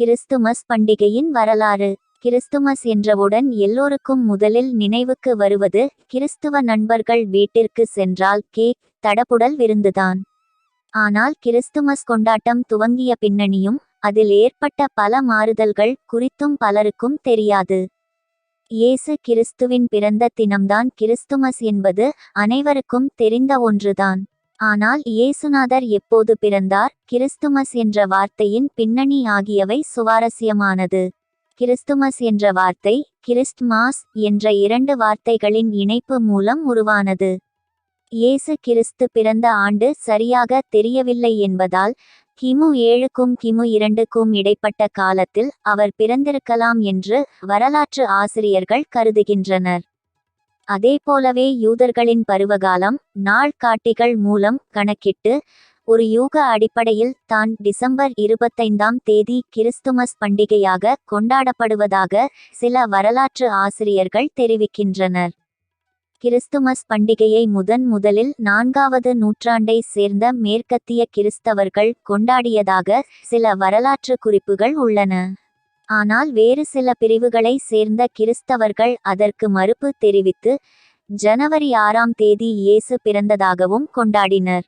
Christmas பண்டிகையின் வரலாறு. Christmas என்றவுடன் எல்லோருக்கும் முதலில் நினைவுக்கு வருவது கிறிஸ்துவ நண்பர்கள் வீட்டிற்கு சென்றால் கேக் தடபுடல் விருந்துதான். ஆனால் கிறிஸ்துமஸ் கொண்டாட்டம் துவங்கிய பின்னணியும் அதில் ஏற்பட்ட பல மாறுதல்கள் குறித்தும் பலருக்கும் தெரியாது. இயேசு கிறிஸ்துவின் பிறந்த தினம்தான் கிறிஸ்துமஸ் என்பது அனைவருக்கும் தெரிந்த ஒன்றுதான். ஆனால் இயேசுநாதர் எப்போது பிறந்தார்? கிறிஸ்துமஸ் என்ற வார்த்தையின் பின்னணி ஆகியவை சுவாரஸ்யமானது. கிறிஸ்துமஸ் என்ற வார்த்தை கிறிஸ்ட்மாஸ் என்ற இரண்டு வார்த்தைகளின் இணைப்பு மூலம் உருவானது. இயேசு கிறிஸ்து பிறந்த ஆண்டு சரியாக தெரியவில்லை என்பதால் கிமு ஏழுக்கும் கிமு இரண்டுக்கும் இடைப்பட்ட காலத்தில் அவர் பிறந்திருக்கலாம் என்று வரலாற்று ஆசிரியர்கள் கருதுகின்றனர். அதேபோலவே யூதர்களின் பருவகாலம் நாள் காட்டிகள் மூலம் கணக்கிட்டு ஒரு யூக அடிப்படையில் தான் டிசம்பர் இருபத்தைந்தாம் தேதி கிறிஸ்துமஸ் பண்டிகையாக கொண்டாடப்படுவதாக சில வரலாற்று ஆசிரியர்கள் தெரிவிக்கின்றனர். கிறிஸ்துமஸ் பண்டிகையை முதன் முதலில் நான்காவது நூற்றாண்டை சேர்ந்த மேற்கத்திய கிறிஸ்தவர்கள் கொண்டாடியதாக சில வரலாற்று குறிப்புகள் உள்ளன. ஆனால் வேறு சில பிரிவுகளை சேர்ந்த கிறிஸ்தவர்கள் அதற்கு மறுப்பு தெரிவித்து ஜனவரி ஆறாம் தேதி இயேசு பிறந்ததாகவும் கொண்டாடினர்.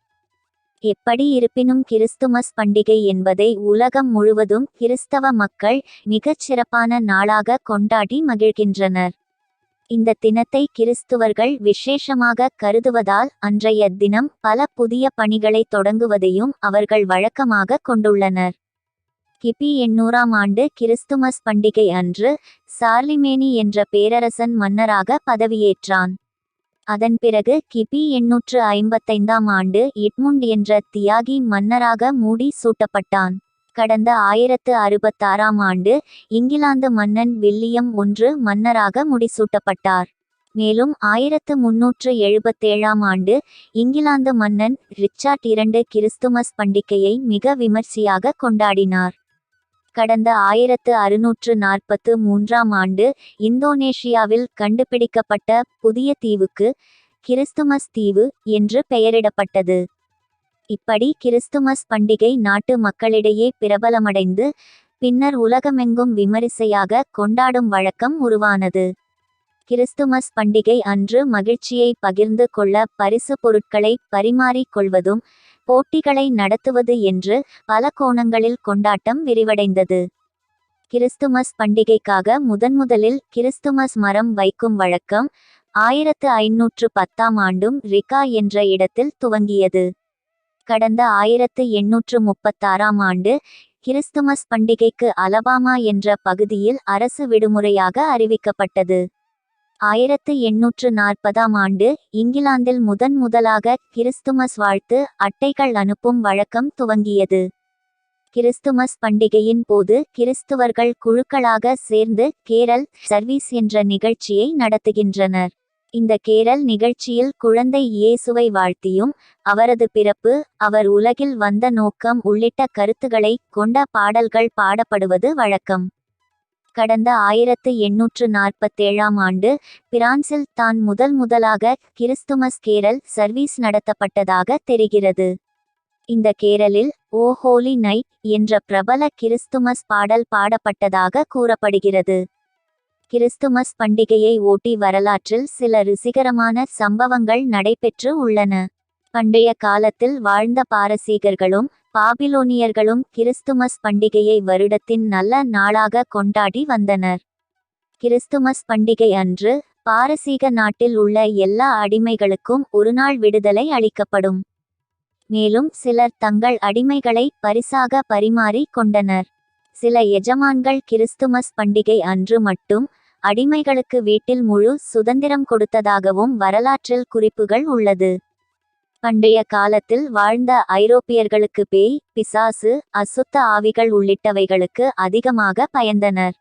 எப்படி இருப்பினும் கிறிஸ்துமஸ் பண்டிகை என்பதை உலகம் முழுவதும் கிறிஸ்தவ மக்கள் மிகச் சிறப்பான நாளாக கொண்டாடி மகிழ்கின்றனர். இந்த தினத்தை கிறிஸ்துவர்கள் விசேஷமாக கருதுவதால் அன்றைய தினம் பல புதிய பணிகளை தொடங்குவதையும் அவர்கள் வழக்கமாக கொண்டுள்ளனர். கிபி எண்ணூறாம் ஆண்டு கிறிஸ்துமஸ் பண்டிகை அன்று சார்லிமேனி என்ற பேரரசன் மன்னராக பதவியேற்றான். அதன் பிறகு கிபி எண்ணூற்று ஐம்பத்தைந்தாம் ஆண்டு இட்முண்ட் என்ற தியாகி மன்னராக மூடி சூட்டப்பட்டான். கடந்த ஆயிரத்து அறுபத்தாறாம் ஆண்டு இங்கிலாந்து மன்னன் வில்லியம் ஒன்று மன்னராக முடிசூட்டப்பட்டார். மேலும் ஆயிரத்து முன்னூற்று எழுபத்தேழாம் ஆண்டு இங்கிலாந்து மன்னன் ரிச்சார்ட் இரண்டு கிறிஸ்துமஸ் பண்டிகையை மிக விமர்சையாக கொண்டாடினார். கடந்த ஆயிரத்து அறுநூற்று நாற்பத்து மூன்றாம் ஆண்டு இந்தோனேஷியாவில் கண்டுபிடிக்கப்பட்ட புதிய தீவுக்கு கிறிஸ்துமஸ் தீவு என்று பெயரிடப்பட்டது. இப்படி கிறிஸ்துமஸ் பண்டிகை நாட்டு மக்களிடையே பிரபலமடைந்து பின்னர் உலகமெங்கும் விமரிசையாக கொண்டாடும் வழக்கம் உருவானது. கிறிஸ்துமஸ் பண்டிகை அன்று மகிழ்ச்சியை பகிர்ந்து கொள்ள பரிசு பொருட்களை பரிமாறிக் கொள்வதும் போட்டிகளை நடத்துவது என்று பல கோணங்களில் கொண்டாட்டம் விரிவடைந்தது. கிறிஸ்துமஸ் பண்டிகைக்காக முதன்முதலில் கிறிஸ்துமஸ் மரம் வைக்கும் வழக்கம் ஆயிரத்து ஐநூற்று பத்தாம் ஆண்டும் ரிகா என்ற இடத்தில் துவங்கியது. கடந்த ஆயிரத்து எண்ணூற்று முப்பத்தாறாம் ஆண்டு கிறிஸ்துமஸ் பண்டிகைக்கு அலபாமா என்ற பகுதியில் அரசு விடுமுறையாக அறிவிக்கப்பட்டது. ஆயிரத்து எண்ணூற்று நாற்பதாம் ஆண்டு இங்கிலாந்தில் முதன் முதலாக கிறிஸ்துமஸ் வாழ்த்து அட்டைகள் அனுப்பும் வழக்கம் துவங்கியது. கிறிஸ்துமஸ் பண்டிகையின் போது கிறிஸ்துவர்கள் குழுக்களாக சேர்ந்து கேரல் சர்வீஸ் என்ற நிகழ்ச்சியை நடத்துகின்றனர். இந்த கேரல் நிகழ்ச்சியில் குழந்தை இயேசுவை வாழ்த்தியும் அவரது பிறப்பு அவர் உலகில் வந்த நோக்கம் உள்ளிட்ட கருத்துக்களை கொண்ட பாடல்கள் பாடப்படுவது வழக்கம். கடந்த ஆயிரத்து எண்ணூற்று நாற்பத்தேழாம் ஆண்டு பிரான்சில் தான் முதல் முதலாக கிறிஸ்துமஸ் கேரல் சர்வீஸ் நடத்தப்பட்டதாக தெரிகிறது. இந்த கேரலில் ஓ ஹோலி நைட் என்ற பிரபல கிறிஸ்துமஸ் பாடல் பாடப்பட்டதாக கூறப்படுகிறது. கிறிஸ்துமஸ் பண்டிகையை ஓட்டி வரலாற்றில் சில ருசிகரமான சம்பவங்கள் நடைபெற்று உள்ளன. பண்டைய காலத்தில் வாழ்ந்த பாரசீகர்களும் பாபிலோனியர்களும் கிறிஸ்துமஸ் பண்டிகையை வருடத்தின் நல்ல நாளாக கொண்டாடி வந்தனர். கிறிஸ்துமஸ் பண்டிகை அன்று பாரசீக நாட்டில் உள்ள எல்லா அடிமைகளுக்கும் ஒருநாள் விடுதலை அளிக்கப்படும். மேலும் சிலர் தங்கள் அடிமைகளை பரிசாக பரிமாறி கொண்டனர். சில எஜமான்கள் கிறிஸ்துமஸ் பண்டிகை அன்று மட்டும் அடிமைகளுக்கு வீட்டில் முழு சுதந்திரம் கொடுத்ததாகவும் வரலாற்றில் குறிப்புகள் உள்ளது. பண்டைய காலத்தில் வாழ்ந்த ஐரோப்பியர்களுக்கு பேய் பிசாசு அசுத்த ஆவிகள் உள்ளிட்டவைகளுக்கு அதிகமாக பயந்தனர்.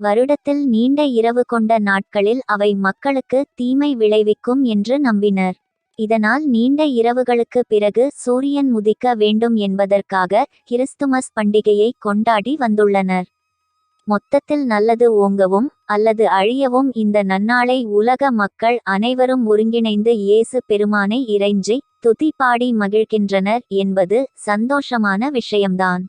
வருடத்தில் நீண்ட இரவு கொண்ட நாட்களில் அவை மக்களுக்கு தீமை விளைவிக்கும் என்று நம்பினர். இதனால் நீண்ட இரவுகளுக்கு பிறகு சூரியன் உதிக்க வேண்டும் என்பதற்காக கிறிஸ்துமஸ் பண்டிகையை கொண்டாடி வந்துள்ளனர். மொத்தத்தில் நல்லது ஓங்கவும் அல்லது அழியவும் இந்த நன்னாளை உலக மக்கள் அனைவரும் ஒருங்கிணைந்து இயேசு பெருமானை இறைஞ்சி துதிப்பாடி மகிழ்கின்றனர் என்பது சந்தோஷமான விஷயம்தான்.